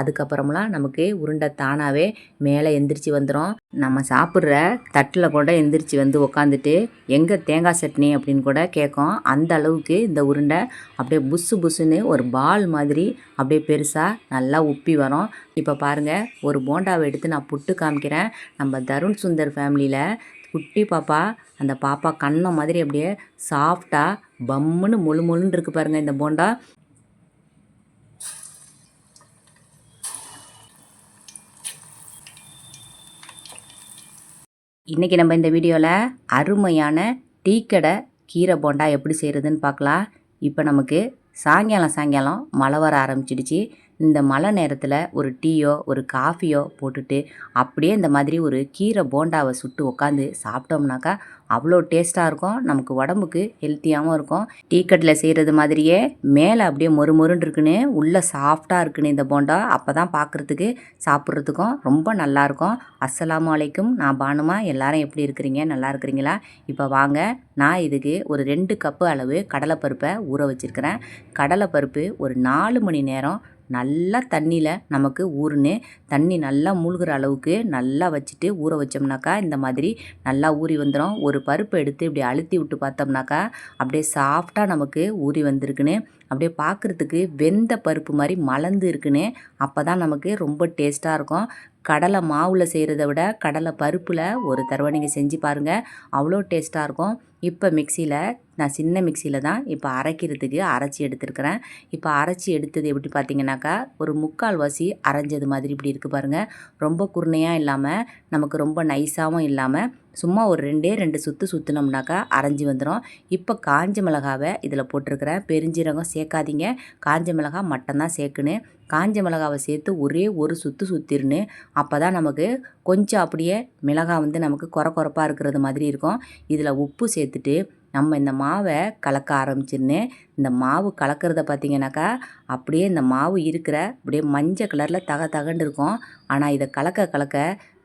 அதுக்கப்புறமெல்லாம் நமக்கு உருண்டை தானாகவே மேலே எந்திரிச்சு வந்துடும் நம்ம சாப்பிட்ற தட்டில் கூட எந்திரிச்சு வந்து உக்காந்துட்டு எங்கே தேங்காய் சட்னி? அப்படின்னு கூட கேட்கும். அந்த அளவுக்கு இந்த உருண்டை அப்படியே புஸ்ஸு புஸ்ஸுன்னு ஒரு பால் மாதிரி அப்படியே பெருசாக நல்லா உப்பி வரும். இப்போ பாருங்கள் ஒரு போண்டாவை எடுத்து நான் புட்டு காமிக்கிறேன். நம்ம தருண் சுந்தர் ஃபேமிலியில் குட்டி பாப்பா அந்த பாப்பா கண்ணை மாதிரி அப்படியே சாஃப்டாக பம்முன்னு முழு முழுன்னு இருக்கு பாருங்கள் இந்த போண்டா. இன்றைக்கி நம்ம இந்த வீடியோவில் அருமையான டீ கடை கீரை போண்டா எப்படி செய்கிறதுன்னு பார்க்கலாம். இப்போ நமக்கு சாயங்காலம் சாயங்காலம் மழை வர ஆரம்பிச்சிடுச்சு. இந்த மழை நேரத்தில் ஒரு டீயோ ஒரு காஃபியோ போட்டுட்டு அப்படியே இந்த மாதிரி ஒரு கீரை போண்டாவை சுட்டு உட்காந்து சாப்பிட்டோம்னாக்கா அவ்வளோ டேஸ்ட்டாக இருக்கும். நமக்கு உடம்புக்கு ஹெல்த்தியாகவும் இருக்கும். டீ கட்டில் செய்கிறது மாதிரியே மேலே அப்படியே மொறு மொறுன்னு இருக்குன்னு உள்ளே சாஃப்டாக இருக்குன்னு இந்த போண்டா அப்போ தான் பார்க்குறதுக்கு சாப்பிட்றதுக்கும் ரொம்ப நல்லாயிருக்கும் அஸ்ஸலாமு அலைக்கும். நான் பானுமா எல்லாரும் எப்படி இருக்கிறீங்க? நல்லா இருக்கிறீங்களா? இப்போ வாங்க. நான் இதுக்கு ஒரு ரெண்டு கப்பு அளவு கடலைப்பருப்பை ஊற வச்சுருக்கிறேன். கடலைப்பருப்பு ஒரு நாலு மணி நேரம் நல்லா தண்ணியில் நமக்கு ஊறுன்னு தண்ணி நல்லா மூழ்கிற அளவுக்கு நல்லா வச்சுட்டு ஊற வச்சோம்னாக்கா இந்த மாதிரி நல்லா ஊறி வந்துடும் ஒரு பருப்பு எடுத்து இப்படி அழுத்தி விட்டு பார்த்தோம்னாக்கா அப்படியே சாஃப்டாக நமக்கு ஊறி வந்திருக்குன்னு அப்படியே பார்க்குறதுக்கு வெந்த பருப்பு மாதிரி மலர்ந்து இருக்குன்னு அப்போ தான் நமக்கு ரொம்ப டேஸ்ட்டாக இருக்கும். கடலை மாவில் செய்கிறத விட கடலை பருப்பில் ஒரு தடவை நீங்கள் செஞ்சு பாருங்கள் அவ்வளோ டேஸ்ட்டாக இருக்கும். இப்போ மிக்சியில் நான் சின்ன மிக்சியில் தான் இப்போ அரைக்கிறதுக்கு அரைச்சி எடுத்துருக்கிறேன். இப்போ அரைச்சி எடுத்தது எப்படி பார்த்தீங்கன்னாக்கா ஒரு முக்கால் வாசி அரைஞ்சது மாதிரி இப்படி இருக்குது பாருங்கள் ரொம்ப குருணையாக இல்லாமல் நமக்கு ரொம்ப நைஸாகவும் இல்லாமல் சும்மா ஒரு ரெண்டே ரெண்டு சுற்று சுற்றினோம்னாக்கா அரைஞ்சி வந்துடும் இப்போ காஞ்ச மிளகாவை இதில் போட்டிருக்கிறேன். பெருஞ்சீரகம் சேர்க்காதீங்க. காஞ்ச மிளகா மட்டும்தான் சேர்க்கணும் காஞ்ச மிளகாவை சேர்த்து ஒரே ஒரு சுற்று சுற்றிருன்னு அப்போ தான் நமக்கு கொஞ்சம் அப்படியே மிளகாய் வந்து நமக்கு குறை குறைப்பாக இருக்கிறது மாதிரி இருக்கும். இதில் உப்பு சேர்த்துட்டு நம்ம இந்த மாவை கலக்க ஆரம்பிச்சிருந்தேன் இந்த மாவு கலக்கிறத பார்த்திங்கனாக்கா அப்படியே இந்த மாவு இருக்கிற அப்படியே மஞ்சள் கலரில் தக தகண்டு இருக்கும். ஆனால் இதை கலக்க கலக்க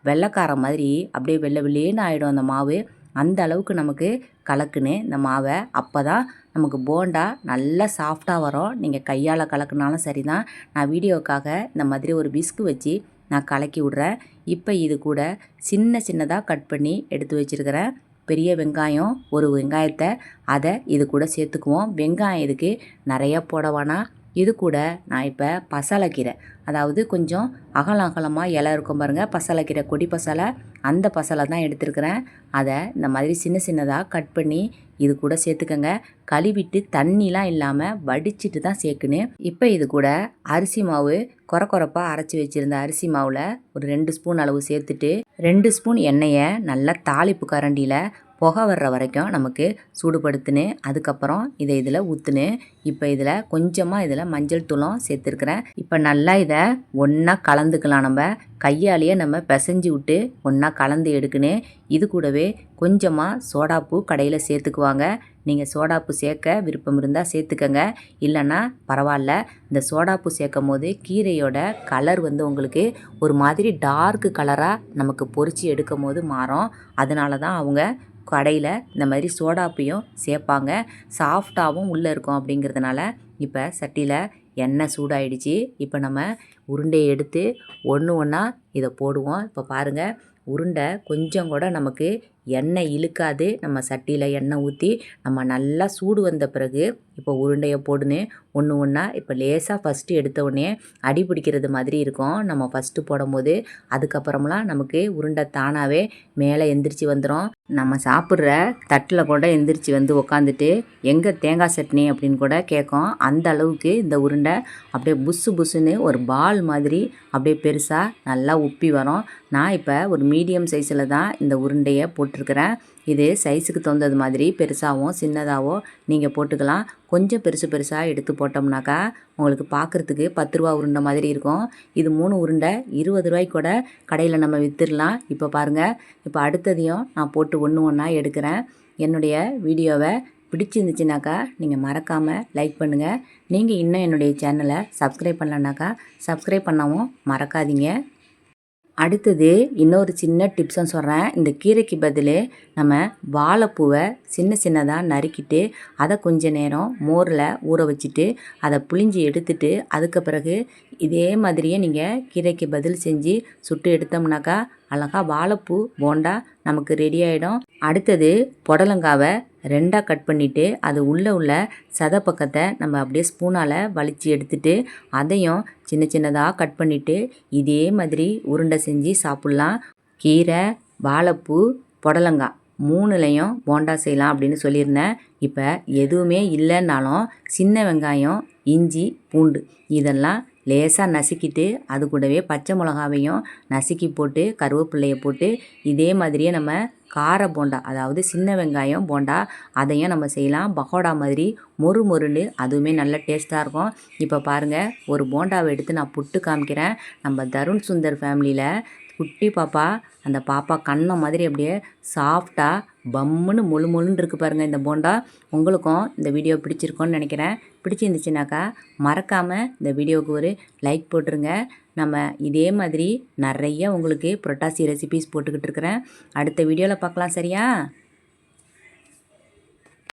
வெள்ளைக்காரம் மாதிரி அப்படியே வெள்ளை வெள்ளேன்னு ஆகிடும் அந்த மாவு. அந்த அளவுக்கு நமக்கு கலக்குன்னு இந்த மாவை. அப்போ தான் நமக்கு போண்டா நல்லா சாஃப்டாக வரும். நீங்கள் கையால் கலக்குனாலும் சரி தான் நான் வீடியோக்காக இந்த மாதிரி ஒரு பிஸ்கு வச்சு நான் கலக்கி விட்றேன். இப்போ இது கூட சின்ன சின்னதாக கட் பண்ணி எடுத்து வச்சுருக்கிறேன். பெரிய வெங்காயம் ஒரு வெங்காயத்தை அதை இது கூட சேர்த்துக்குவோம். வெங்காயம் இதுக்கு நிறையா போட வேணாம் இது கூட நான் இப்போ பசலைக்கீரை அதாவது கொஞ்சம் அகலம் அகலமாக இலை இருக்கும் பாருங்கள் பசலைக்கீரை கொடி பசலை அந்த பசலை தான் எடுத்துருக்கிறேன். அதை இந்த மாதிரி சின்ன சின்னதாக கட் பண்ணி இது கூட சேர்த்துக்கங்க. கழுவிட்டு தண்ணிலாம் இல்லாமல் வடிச்சிட்டு தான் சேர்க்கணும். இப்போ இது கூட அரிசி மாவு குற குறப்பாக அரைச்சி வச்சுருந்த அரிசி மாவில் ஒரு ரெண்டு ஸ்பூன் அளவு சேர்த்துட்டு ரெண்டு ஸ்பூன் எண்ணெயை நல்லா தாளிப்பு கரண்டியில் புகை வர்ற வரைக்கும் நமக்கு சூடுபடுத்துனேன். அதுக்கப்புறம் இதை இதில் ஊற்றுன்னு இப்போ இதில் கொஞ்சமாக இதில் மஞ்சள் தூளும் சேர்த்துருக்குறேன். இப்போ நல்லா இதை ஒன்றா கலந்துக்கலாம் நம்ம. கையாலேயே நம்ம பிசைஞ்சு விட்டு ஒன்றா கலந்து எடுக்கணும் இது கூடவே கொஞ்சமாக சோடாப்பூ கடையில் சேர்த்துக்குவாங்க. நீங்கள் சோடாப்பு சேர்க்க விருப்பம் இருந்தால் சேர்த்துக்கங்க. இல்லைன்னா பரவாயில்ல. இந்த சோடாப்பு சேர்க்கும் போது கீரையோட கலர் வந்து உங்களுக்கு ஒரு மாதிரி டார்க்கு கலராக நமக்கு பொறிச்சு எடுக்கும் போது மாறும். அதனால தான் அவங்க கடையில் இந்த மாதிரி சோடாப்பையும் சேர்ப்பாங்க சாஃப்டாகவும் உள்ளே இருக்கும் அப்படிங்கிறதுனால இப்போ சட்டியில் எண்ணெய் சூடாயிடுச்சு. இப்போ நம்ம உருண்டையை எடுத்து ஒன்று ஒன்றா இதை போடுவோம். இப்போ பாருங்கள் உருண்டை கொஞ்சம் கூட நமக்கு எண்ணெய் இழுக்காது. நம்ம சட்டியில் எண்ணெய் ஊற்றி நம்ம நல்லா சூடு வந்த பிறகு இப்போ உருண்டையை போடுன்னு ஒன்று ஒன்றா இப்போ லேசாக ஃபஸ்ட்டு எடுத்தவுடனே அடி பிடிக்கிறது மாதிரி இருக்கும். நம்ம ஃபஸ்ட்டு போடும்போது அதுக்கப்புறமெலாம் நமக்கு உருண்டை தானாகவே மேலே எந்திரிச்சு வந்துடும் நம்ம சாப்பிட்ற தட்டில் கூட எந்திரிச்சு வந்து உக்காந்துட்டு எங்கே தேங்காய் சட்னி அப்படின்னு கூட கேட்கும். அந்த அளவுக்கு இந்த உருண்டை அப்படியே புஸ்ஸு புஸ்ஸுன்னு ஒரு பால் மாதிரி அப்படியே பெருசாக நல்லா உப்பி வரும். நான் இப்போ ஒரு மீடியம் சைஸில் தான் இந்த உருண்டையை போட்டு போட்டிருக்கிறேன் இது சைஸுக்கு தகுந்தது மாதிரி பெருசாகவும் சின்னதாகவோ நீங்கள் போட்டுக்கலாம். கொஞ்சம் பெருசு பெருசாக எடுத்து போட்டோம்னாக்கா உங்களுக்கு பார்க்குறதுக்கு பத்து ரூபா உருண்டை மாதிரி இருக்கும். இது மூணு உருண்டை இருபது ரூபாய்க்கு கூட கடையில் நம்ம விற்றுடலாம் இப்போ பாருங்கள் இப்போ அடுத்ததையும் நான் போட்டு ஒன்று ஒன்றா எடுக்கிறேன். என்னுடைய வீடியோவை பிடிச்சிருந்துச்சுனாக்கா நீங்கள் மறக்காமல் லைக் பண்ணுங்கள் நீங்கள் இன்னும் என்னுடைய சேனலை சப்ஸ்கிரைப் பண்ணலனாக்கா சப்ஸ்கிரைப் பண்ணவும் மறக்காதீங்க. அடுத்தது இன்னொரு சின்ன டிப்ஸும் சொல்கிறேன் இந்த கீரைக்கு பதில் நம்ம வாழைப்பூவை சின்ன சின்னதாக நறுக்கிட்டு அதை கொஞ்ச நேரம் மோரில் ஊற வச்சுட்டு அதை புளிஞ்சி எடுத்துட்டு அதுக்கு பிறகு இதே மாதிரியே நீங்கள் கீரைக்கு பதில் செஞ்சு சுட்டு எடுத்தோம்னாக்கா அழகா வாழைப்பூ போண்டா நமக்கு ரெடி ஆகிடும் அடுத்தது புடலங்காவை ரெண்டாக கட் பண்ணிவிட்டு அது உள்ளே உள்ள சத பக்கத்தை நம்ம அப்படியே ஸ்பூனால் வலித்து எடுத்துட்டு அதையும் சின்ன சின்னதாக கட் பண்ணிவிட்டு இதே மாதிரி உருண்டை செஞ்சு சாப்பிட்லாம். கீரை வாழைப்பூ புடலங்காய் மூணுலேயும் போண்டா செய்யலாம் அப்படின்னு சொல்லியிருந்தேன். இப்போ எதுவுமே இல்லைன்னாலும் சின்ன வெங்காயம் இஞ்சி பூண்டு இதெல்லாம் லேசாக நசுக்கிட்டு அது கூடவே பச்சை மிளகாவையும் நசுக்கி போட்டு கருவேப்பிள்ளையை போட்டு இதே மாதிரியே நம்ம கார போண்டா அதாவது சின்ன வெங்காயம் போண்டா அதையும் நம்ம செய்யலாம். பகோடா மாதிரி மொறு மொறுன்னு அதுவுமே நல்ல டேஸ்ட்டாக இருக்கும். இப்போ பாருங்கள் ஒரு போண்டாவை எடுத்து நான் புட்டு காமிக்கிறேன். நம்ம தருண் சுந்தர் ஃபேமிலியில் குட்டி பாப்பா அந்த பாப்பா கண்ணை மாதிரி அப்படியே சாஃப்டாக பம்முன்னு முழு முழுன்னு இருக்குது பாருங்கள் இந்த போண்டா. உங்களுக்கும் இந்த வீடியோ பிடிச்சிருக்கோன்னு நினைக்கிறேன். பிடிச்சிருந்துச்சுனாக்கா மறக்காமல் இந்த வீடியோவுக்கு ஒரு லைக் போட்டுருங்க. நம்ம இதே மாதிரி நிறைய உங்களுக்கு புரட்டாசி ரெசிபீஸ் போட்டுக்கிட்டு இருக்கிறேன். அடுத்த வீடியோவில் பார்க்கலாம் சரியா?